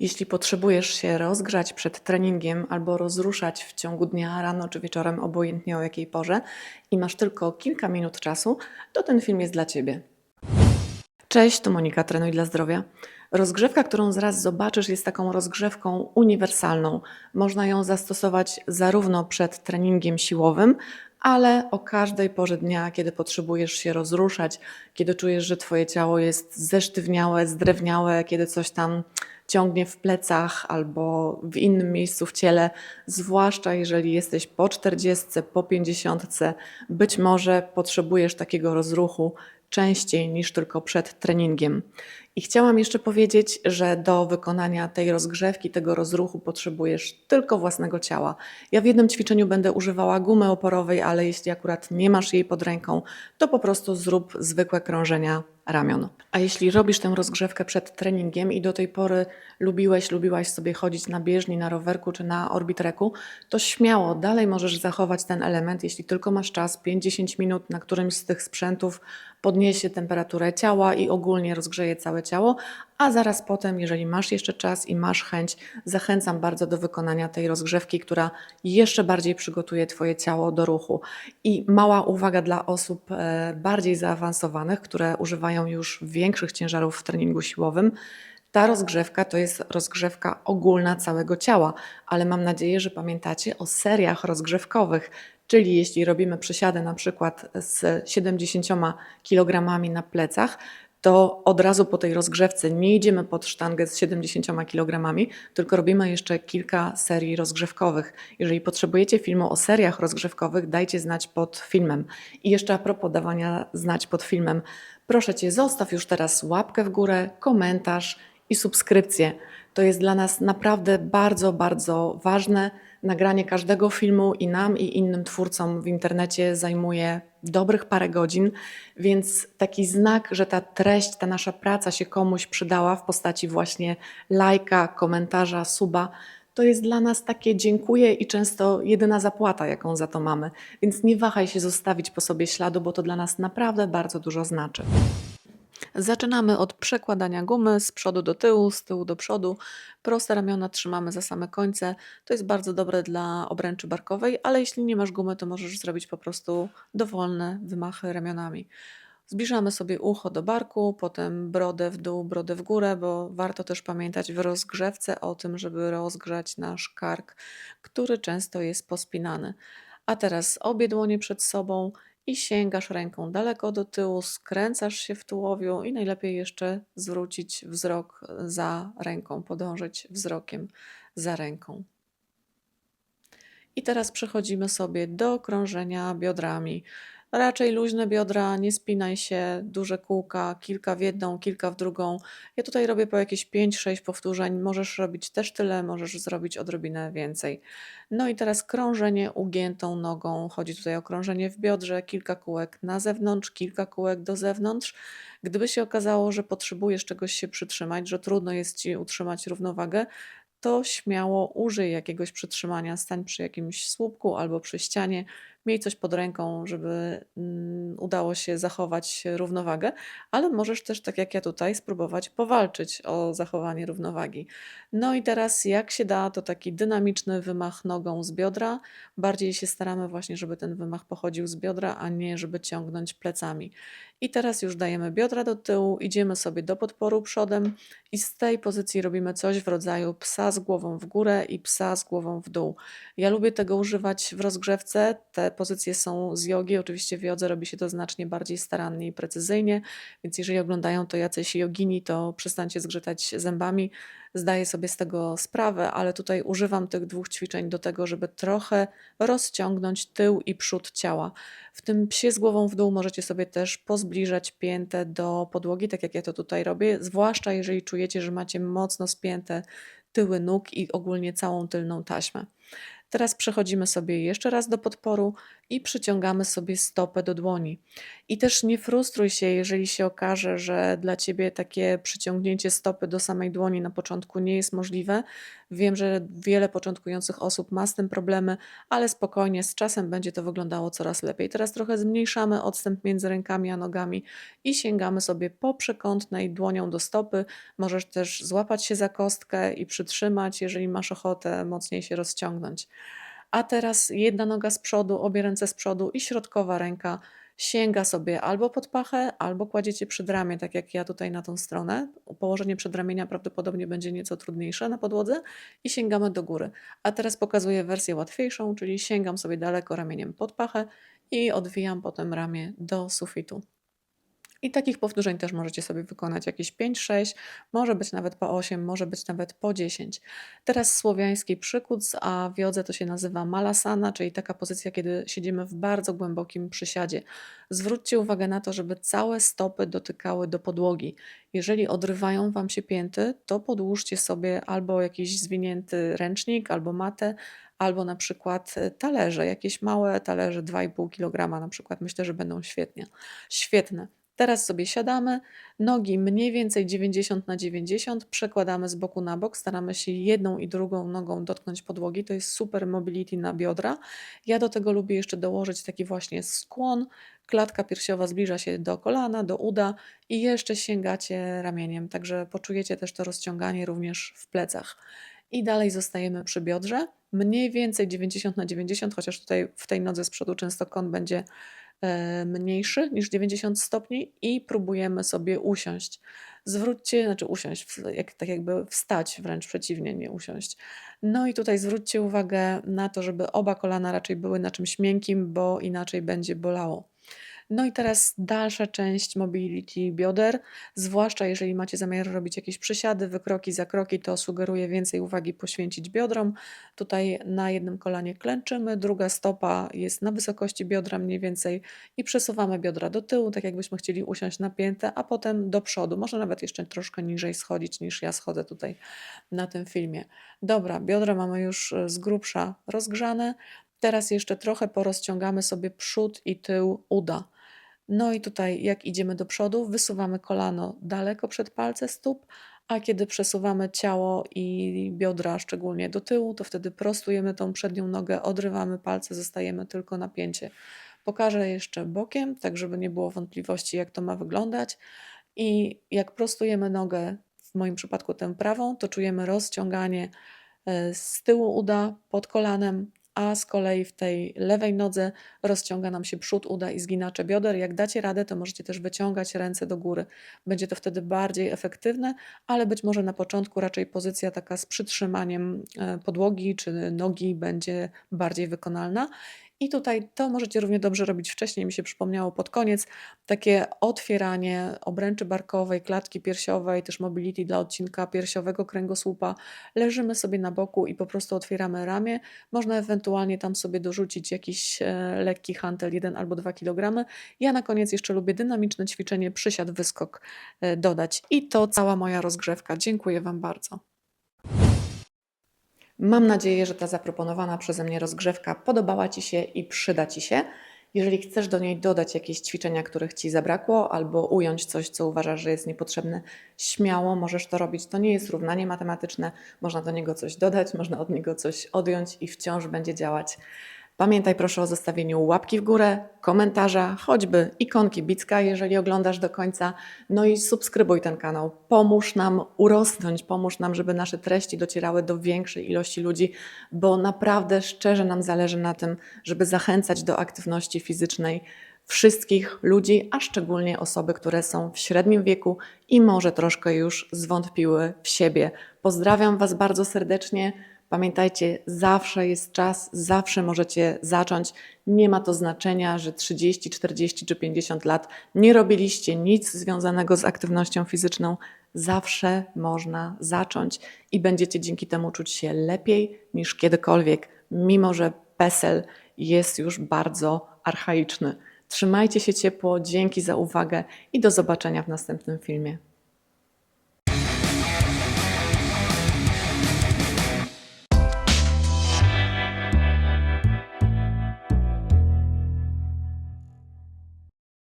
Jeśli potrzebujesz się rozgrzać przed treningiem albo rozruszać w ciągu dnia, rano czy wieczorem, obojętnie o jakiej porze, i masz tylko kilka minut czasu, to ten film jest dla Ciebie. Cześć, tu Monika, Trenuj dla Zdrowia. Rozgrzewka, którą zaraz zobaczysz, jest taką rozgrzewką uniwersalną. Można ją zastosować zarówno przed treningiem siłowym, ale o każdej porze dnia, kiedy potrzebujesz się rozruszać, kiedy czujesz, że Twoje ciało jest zesztywniałe, zdrewniałe, kiedy coś tam ciągnie w plecach albo w innym miejscu w ciele, zwłaszcza jeżeli jesteś po 40, po 50, być może potrzebujesz takiego rozruchu częściej niż tylko przed treningiem. I chciałam jeszcze powiedzieć, że do wykonania tej rozgrzewki, tego rozruchu potrzebujesz tylko własnego ciała. Ja w jednym ćwiczeniu będę używała gumy oporowej, ale jeśli akurat nie masz jej pod ręką, to po prostu zrób zwykłe krążenia ramion. A jeśli robisz tę rozgrzewkę przed treningiem i do tej pory lubiłeś, lubiłaś sobie chodzić na bieżni, na rowerku czy na orbitreku, to śmiało dalej możesz zachować ten element, jeśli tylko masz czas, 5-10 minut na którymś z tych sprzętów podniesie temperaturę ciała i ogólnie rozgrzeje całe ciało, a zaraz potem, jeżeli masz jeszcze czas i masz chęć, zachęcam bardzo do wykonania tej rozgrzewki, która jeszcze bardziej przygotuje Twoje ciało do ruchu. I mała uwaga dla osób e, bardziej zaawansowanych, które używają już większych ciężarów w treningu siłowym. Ta rozgrzewka to jest rozgrzewka ogólna całego ciała, ale mam nadzieję, że pamiętacie o seriach rozgrzewkowych, czyli jeśli robimy przysiady na przykład z 70 kg na plecach, to od razu po tej rozgrzewce nie idziemy pod sztangę z 70 kg, tylko robimy jeszcze kilka serii rozgrzewkowych. Jeżeli potrzebujecie filmu o seriach rozgrzewkowych, dajcie znać pod filmem. I jeszcze a propos dawania znać pod filmem, proszę Cię, zostaw już teraz łapkę w górę, komentarz i subskrypcję. To jest dla nas naprawdę bardzo, bardzo ważne. Nagranie każdego filmu i nam, i innym twórcom w internecie zajmuje dobrych parę godzin, więc taki znak, że ta treść, ta nasza praca się komuś przydała w postaci właśnie lajka, komentarza, suba, to jest dla nas takie dziękuję i często jedyna zapłata, jaką za to mamy. Więc nie wahaj się zostawić po sobie śladu, bo to dla nas naprawdę bardzo dużo znaczy. Zaczynamy od przekładania gumy z przodu do tyłu, z tyłu do przodu. Proste ramiona trzymamy za same końce. To jest bardzo dobre dla obręczy barkowej, ale jeśli nie masz gumy, to możesz zrobić po prostu dowolne wymachy ramionami. Zbliżamy sobie ucho do barku, potem brodę w dół, brodę w górę, bo warto też pamiętać w rozgrzewce o tym, żeby rozgrzać nasz kark, który często jest pospinany. A teraz obie dłonie przed sobą i sięgasz ręką daleko do tyłu, skręcasz się w tułowiu i najlepiej jeszcze zwrócić wzrok za ręką, podążyć wzrokiem za ręką. I teraz przechodzimy sobie do krążenia biodrami. Raczej luźne biodra, nie spinaj się, duże kółka, kilka w jedną, kilka w drugą. Ja tutaj robię po jakieś 5-6 powtórzeń. Możesz robić też tyle, możesz zrobić odrobinę więcej. No i teraz krążenie ugiętą nogą. Chodzi tutaj o krążenie w biodrze, kilka kółek na zewnątrz, kilka kółek do zewnątrz. Gdyby się okazało, że potrzebujesz czegoś się przytrzymać, że trudno jest ci utrzymać równowagę, to śmiało użyj jakiegoś przytrzymania, stań przy jakimś słupku albo przy ścianie, miej coś pod ręką, żeby mm, udało się zachować równowagę, ale możesz też, tak jak ja tutaj, spróbować powalczyć o zachowanie równowagi. No i teraz, jak się da, to taki dynamiczny wymach nogą z biodra. Bardziej się staramy właśnie, żeby ten wymach pochodził z biodra, a nie żeby ciągnąć plecami. I teraz już dajemy biodra do tyłu, idziemy sobie do podporu przodem i z tej pozycji robimy coś w rodzaju psa z głową w górę i psa z głową w dół. Ja lubię tego używać w rozgrzewce. Te pozycje są z jogi. Oczywiście w jodze robi się to znacznie bardziej starannie i precyzyjnie, więc jeżeli oglądają to jacyś jogini, to przestańcie zgrzytać zębami. Zdaję sobie z tego sprawę, ale tutaj używam tych dwóch ćwiczeń do tego, żeby trochę rozciągnąć tył i przód ciała. W tym psie z głową w dół możecie sobie też pozbliżać piętę do podłogi, tak jak ja to tutaj robię, zwłaszcza jeżeli czujecie, że macie mocno spięte tyły nóg i ogólnie całą tylną taśmę. Teraz przechodzimy sobie jeszcze raz do podporu, i przyciągamy sobie stopę do dłoni. I też nie frustruj się, jeżeli się okaże, że dla ciebie takie przyciągnięcie stopy do samej dłoni na początku nie jest możliwe. Wiem, że wiele początkujących osób ma z tym problemy, ale spokojnie, z czasem będzie to wyglądało coraz lepiej. Teraz trochę zmniejszamy odstęp między rękami a nogami i sięgamy sobie po przekątnej dłonią do stopy. Możesz też złapać się za kostkę i przytrzymać, jeżeli masz ochotę mocniej się rozciągnąć. A teraz jedna noga z przodu, obie ręce z przodu i środkowa ręka sięga sobie albo pod pachę, albo kładziecie przed ramię, tak jak ja tutaj na tą stronę. Położenie przedramienia prawdopodobnie będzie nieco trudniejsze na podłodze i sięgamy do góry. A teraz pokazuję wersję łatwiejszą, czyli sięgam sobie daleko ramieniem pod pachę i odwijam potem ramię do sufitu. I takich powtórzeń też możecie sobie wykonać jakieś 5-6, może być nawet po 8, może być nawet po 10. Teraz słowiański przykuc, a w jodze to się nazywa malasana, czyli taka pozycja, kiedy siedzimy w bardzo głębokim przysiadzie. Zwróćcie uwagę na to, żeby całe stopy dotykały do podłogi. Jeżeli odrywają Wam się pięty, to podłóżcie sobie albo jakiś zwinięty ręcznik, albo matę, albo na przykład talerze, jakieś małe talerze 2,5 kg na przykład. Myślę, że będą świetnie. Świetne. Teraz sobie siadamy, nogi mniej więcej 90 na 90, przekładamy z boku na bok, staramy się jedną i drugą nogą dotknąć podłogi. To jest super mobility na biodra. Ja do tego lubię jeszcze dołożyć taki właśnie skłon. Klatka piersiowa zbliża się do kolana, do uda i jeszcze sięgacie ramieniem, także poczujecie też to rozciąganie również w plecach. I dalej zostajemy przy biodrze, mniej więcej 90 na 90, chociaż tutaj w tej nodze z przodu często kąt będzie mniejszy niż 90 stopni i próbujemy sobie usiąść. Zwróćcie, znaczy usiąść, jak, tak jakby wstać, wręcz przeciwnie, nie usiąść. No i tutaj zwróćcie uwagę na to, żeby oba kolana raczej były na czymś miękkim, bo inaczej będzie bolało. No i teraz dalsza część mobility bioder, zwłaszcza jeżeli macie zamiar robić jakieś przysiady, wykroki, zakroki, to sugeruję więcej uwagi poświęcić biodrom. Tutaj na jednym kolanie klęczymy, druga stopa jest na wysokości biodra mniej więcej i przesuwamy biodra do tyłu, tak jakbyśmy chcieli usiąść na piętę, a potem do przodu. Może nawet jeszcze troszkę niżej schodzić niż ja schodzę tutaj na tym filmie. Dobra, biodra mamy już z grubsza rozgrzane. Teraz jeszcze trochę porozciągamy sobie przód i tył uda. No i tutaj, jak idziemy do przodu, wysuwamy kolano daleko przed palce stóp, a kiedy przesuwamy ciało i biodra szczególnie do tyłu, to wtedy prostujemy tą przednią nogę, odrywamy palce, zostajemy tylko napięcie. Pokażę jeszcze bokiem, tak żeby nie było wątpliwości, jak to ma wyglądać. I jak prostujemy nogę, w moim przypadku tę prawą, to czujemy rozciąganie e, z tyłu uda pod kolanem, a z kolei w tej lewej nodze rozciąga nam się przód uda i zginacze bioder. Jak dacie radę, to możecie też wyciągać ręce do góry. Będzie to wtedy bardziej efektywne, ale być może na początku raczej pozycja taka z przytrzymaniem e, podłogi czy nogi będzie bardziej wykonalna. I tutaj to możecie równie dobrze robić wcześniej, mi się przypomniało pod koniec, takie otwieranie obręczy barkowej, klatki piersiowej, też mobility dla odcinka piersiowego kręgosłupa. Leżymy sobie na boku i po prostu otwieramy ramię. Można ewentualnie tam sobie dorzucić jakiś e, lekki hantel 1 albo 2 kg. Ja na koniec jeszcze lubię dynamiczne ćwiczenie przysiad, wyskok e, dodać. I to cała moja rozgrzewka. Dziękuję Wam bardzo. Mam nadzieję, że ta zaproponowana przeze mnie rozgrzewka podobała Ci się i przyda Ci się. Jeżeli chcesz do niej dodać jakieś ćwiczenia, których Ci zabrakło, albo ująć coś, co uważasz, że jest niepotrzebne, śmiało możesz to robić. To nie jest równanie matematyczne, można do niego coś dodać, można od niego coś odjąć i wciąż będzie działać. Pamiętaj proszę o zostawieniu łapki w górę, komentarza, choćby ikonki Bicka, jeżeli oglądasz do końca. No i subskrybuj ten kanał. Pomóż nam urosnąć, pomóż nam, żeby nasze treści docierały do większej ilości ludzi, bo naprawdę szczerze nam zależy na tym, żeby zachęcać do aktywności fizycznej wszystkich ludzi, a szczególnie osoby, które są w średnim wieku i może troszkę już zwątpiły w siebie. Pozdrawiam Was bardzo serdecznie. Pamiętajcie, zawsze jest czas, zawsze możecie zacząć. Nie ma to znaczenia, że 30, 40 czy 50 lat nie robiliście nic związanego z aktywnością fizyczną. Zawsze można zacząć i będziecie dzięki temu czuć się lepiej niż kiedykolwiek, mimo że PESEL jest już bardzo archaiczny. Trzymajcie się ciepło, dzięki za uwagę i do zobaczenia w następnym filmie.